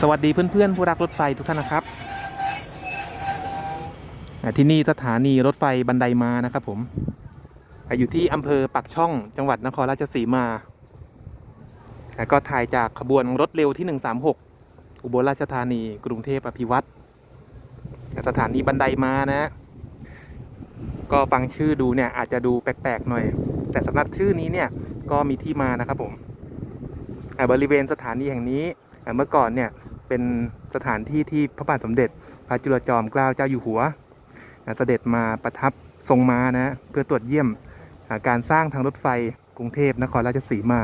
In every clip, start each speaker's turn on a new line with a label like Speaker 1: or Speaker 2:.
Speaker 1: สวัสดีเพื่อนๆผู้รักรถไฟทุกท่านนะครับ ที่นี่สถานีรถไฟบันไดมานะครับผมอยู่ที่อำเภอปักช่องจังหวัดนครราชสีมา ก็ถ่ายจากขบวนรถเร็วที่ 136 อุบลราชธานี กรุงเทพอภิวัตรสถานีบันไดมานะ ก็ฟังชื่อดูเนี่ยอาจจะดูแปลกๆหน่อย แต่สำหรับชื่อนี้เนี่ยก็มีที่มานะครับผมบริเวณสถานีแห่งนี้ เมื่อก่อนเนี่ยเป็นสถานที่ที่พระบาทสมเด็จ พระจุลจอมเกล้าเจ้าอยู่หัวเสด็จมาประทับทรงมานะเพื่อตรวจเยี่ยมการสร้างทางรถไฟกรุงเทพนครราชสีมา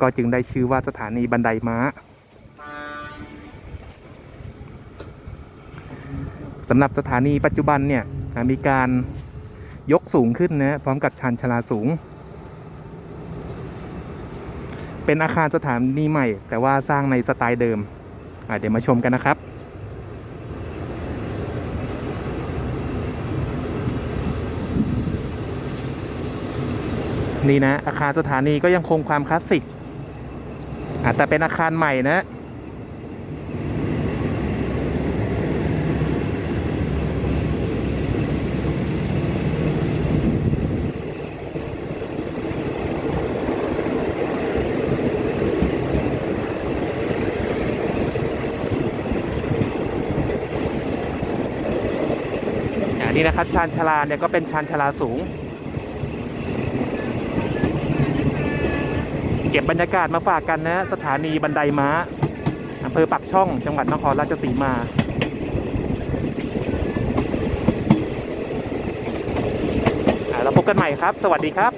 Speaker 1: ก็จึงได้ชื่อว่าสถานีบันไดม้าสำหรับสถานีปัจจุบันเนี่ยมีการยกสูงขึ้นนะพร้อมกับชานชลาสูง เป็นอาคารสถานีใหม่ แต่ว่าสร้างในสไตล์เดิมเดี๋ยวมาชมกันนะครับนี่นะอาคารสถานีก็ยังคงความคลาสสิกอะแต่เป็นอาคารใหม่นะ นี่นะครับชานชาลาเนี่ยก็เป็นชานชาลาสูง เก็บบรรยากาศมาฝากกันนะ สถานีบันไดม้าอำเภอปักช่องจังหวัดนครราชสีมาเราพบกันใหม่ครับ สวัสดีครับ